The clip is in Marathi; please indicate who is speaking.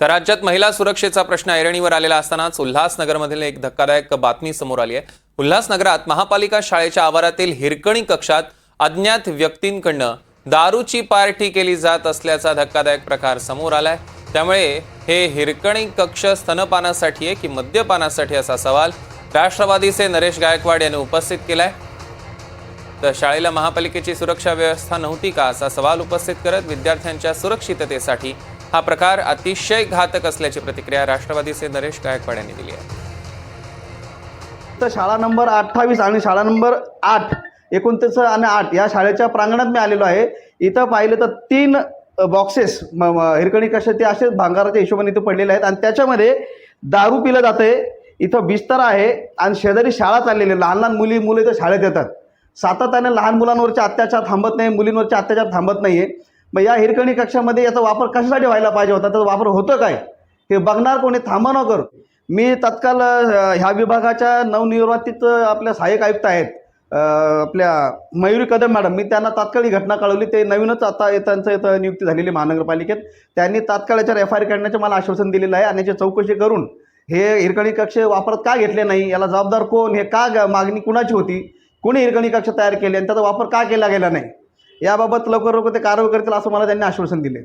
Speaker 1: तर राज्यात महिला सुरक्षेचा प्रश्न ऐरणीवर आलेला असतानाच उल्हासनगरमधील एक धक्कादायक बातमी समोर आली आहे. उल्हासनगरात महापालिका शाळेच्या आवारातील हिरकणी कक्षात अज्ञात व्यक्तींकडनं दारूची पार्टी केली जात असल्याचा धक्कादायक प्रकार समोर आलाय. त्यामुळे हे हिरकणी कक्ष स्तनपानासाठी आहे की मद्यपानासाठी असा सवाल राष्ट्रवादीचे नरेश गायकवाड यांनी उपस्थित केलाय. तर शाळेला महापालिकेची सुरक्षा व्यवस्था नव्हती का असा सवाल उपस्थित करत विद्यार्थ्यांच्या सुरक्षिततेसाठी हा प्रकार अतिशय घातक असल्याची प्रतिक्रिया राष्ट्रवादीचे नरेश गायकवाड यांनी दिली आहे.
Speaker 2: तर शाळा नंबर अठ्ठावीस आणि शाळा नंबर आठ एकोणतीस आणि आठ या शाळेच्या प्रांगणात मी आलेलो आहे. इथं पाहिलं तर तीन बॉक्सेस हिरकणी कशा ते असेच भांगाराच्या हिशोबाने इथं पडलेले आहेत. आणि त्याच्यामध्ये दारू पिलं जाते इथं बिस्तर आहे आणि शेजारी शाळा चाललेली आहे. लहान लहान मुली मुलं इथं शाळेत येतात. सातत्याने लहान मुलांवरचे अत्याचार थांबत नाही मुलींवरचे अत्याचार थांबत नाही आहे मग या हिरकणी कक्षामध्ये याचा वापर कशासाठी व्हायला पाहिजे होता? त्याचा वापर होतं काय? हे बघणार कोणी? थांबा न मी तत्काल ह्या विभागाच्या नवनिर्वाचित आपल्या सहाय्यक आयुक्त आहेत. आपल्या मयुरी कदम मॅडम. मी त्यांना तात्काळ ही घटना कळवली. ते नवीनच आता त्यांचं इथं नियुक्ती झालेली महानगरपालिकेत. त्यांनी तात्काळ याच्यावर एफ आय आर काढण्याचं मला आश्वासन दिलेलं आहे आणि याची चौकशी करून हे हिरकणी कक्ष वापरात का घेतले नाही? याला जबाबदार कोण? हे का मागणी कुणाची होती? कोणी हिरकणी कक्ष तयार केले आणि त्याचा वापर का केला गेला नाही? याबाबत लवकर लवकर ते कारवाई करतील असं मला त्यांनी आश्वासन दिले.